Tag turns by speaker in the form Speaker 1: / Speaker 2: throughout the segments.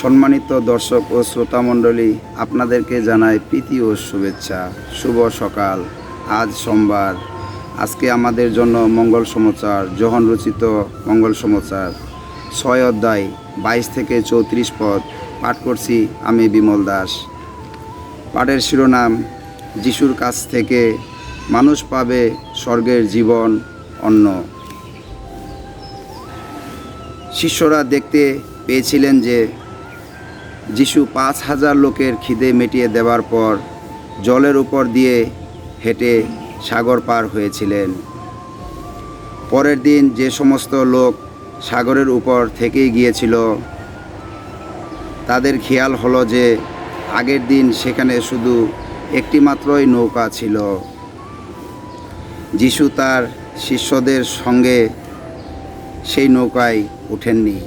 Speaker 1: সম্মানিত দর্শক ও শ্রোতামণ্ডলী আপনাদেরকে জানাই প্রীতি ও শুভেচ্ছা। শুভ সকাল। আজ সোমবার। আজকে আমাদের জন্য মঙ্গল সমাচার, জহন রচিত মঙ্গল সমাচার। ছয় অধ্যায়, বাইশ থেকে চৌত্রিশ পদ। পাঠ করছি আমি বিমল দাস। পাঠের শিরোনাম যিশুর কাছ থেকে মানুষ পাবে স্বর্গের জীবন অন্ন শিষ্যরা দেখতে পেয়েছিলেন যে যিশু পাঁচ হাজার লোকের খিদে মেটিয়ে দেওয়ার পর জলের উপর দিয়ে হেঁটে সাগর পার হয়েছিলেন। পরের দিন যে সমস্ত লোক সাগরের উপর থেকেই গিয়েছিল, তাদের খেয়াল হলো যে আগের দিন সেখানে শুধু একটি মাত্রই নৌকা ছিল। যিশু তার শিষ্যদের সঙ্গে সেই নৌকায় ওঠেননি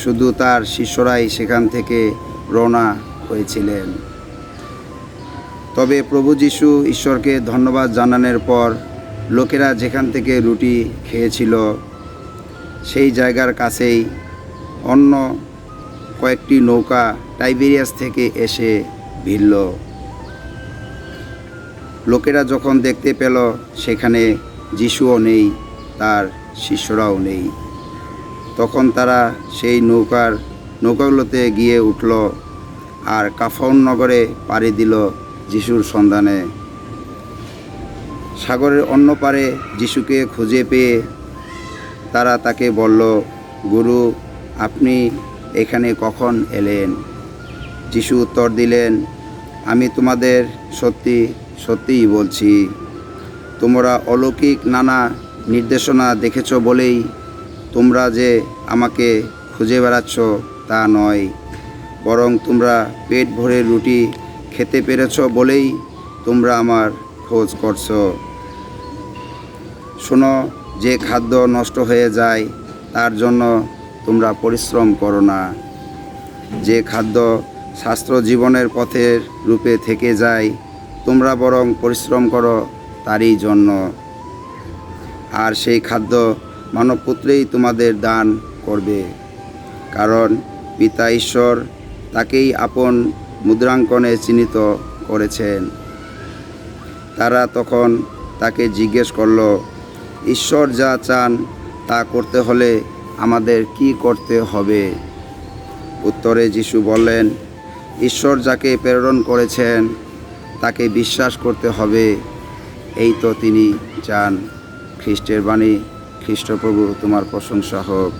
Speaker 1: শুধু তার শিষ্যরাই সেখান থেকে রওনা হয়েছিলেন। তবে প্রভু যিশু ঈশ্বরকে ধন্যবাদ জানানোর পর লোকেরা যেখান থেকে রুটি খেয়েছিল, সেই জায়গার কাছেই অন্য কয়েকটি নৌকা টাইবেরিয়াস থেকে এসে ভিড়ল। লোকেরা যখন দেখতে পেল সেখানে যিশুও নেই, তার শিষ্যরাও নেই। তখন তারা সেই নৌকার, নৌকাগুলোতে গিয়ে উঠল আর কাফাউন নগরে পাড়ি দিল যিশুর সন্ধানে। সাগরের অন্য পারে যিশুকে খুঁজে পেয়ে তারা তাকে বলল, গুরু, আপনি এখানে কখন এলেন? যিশু উত্তর দিলেন, আমি তোমাদের সত্যি সত্যিই বলছি, তোমরা অলৌকিক নানা নির্দেশনা দেখেছ বলেই তোমরা যে আমাকে খুঁজে বেড়াচ্ছ তা নয়, বরং তোমরা পেট ভরে রুটি খেতে পেরেছ বলেই তোমরা আমার খোঁজ করছ। শোনো, যে খাদ্য নষ্ট হয়ে যায় তার জন্য তোমরা পরিশ্রম করো না। যে খাদ্য শাস্ত্র জীবনের পথের রূপে থেকে যায় তোমরা বরং পরিশ্রম করো তারই জন্য। আর সেই খাদ্য মানবপুত্রেই তোমাদের দান করবে। কারণ পিতা ঈশ্বর তাকেই আপন মুদ্রাঙ্কনে চিহ্নিত করেছেন। তারা তখন তাকে জিজ্ঞেস করল, ঈশ্বর যা চান তা করতে হলে আমাদের কি করতে হবে? উত্তরে যিশু বললেন, ঈশ্বর যাকে প্রেরণ করেছেন তাকে বিশ্বাস করতে হবে। এই তো তিনি চান খ্রিস্টের বাণী খ্রিস্টপ্রভু তোমার প্রশংসা হোক।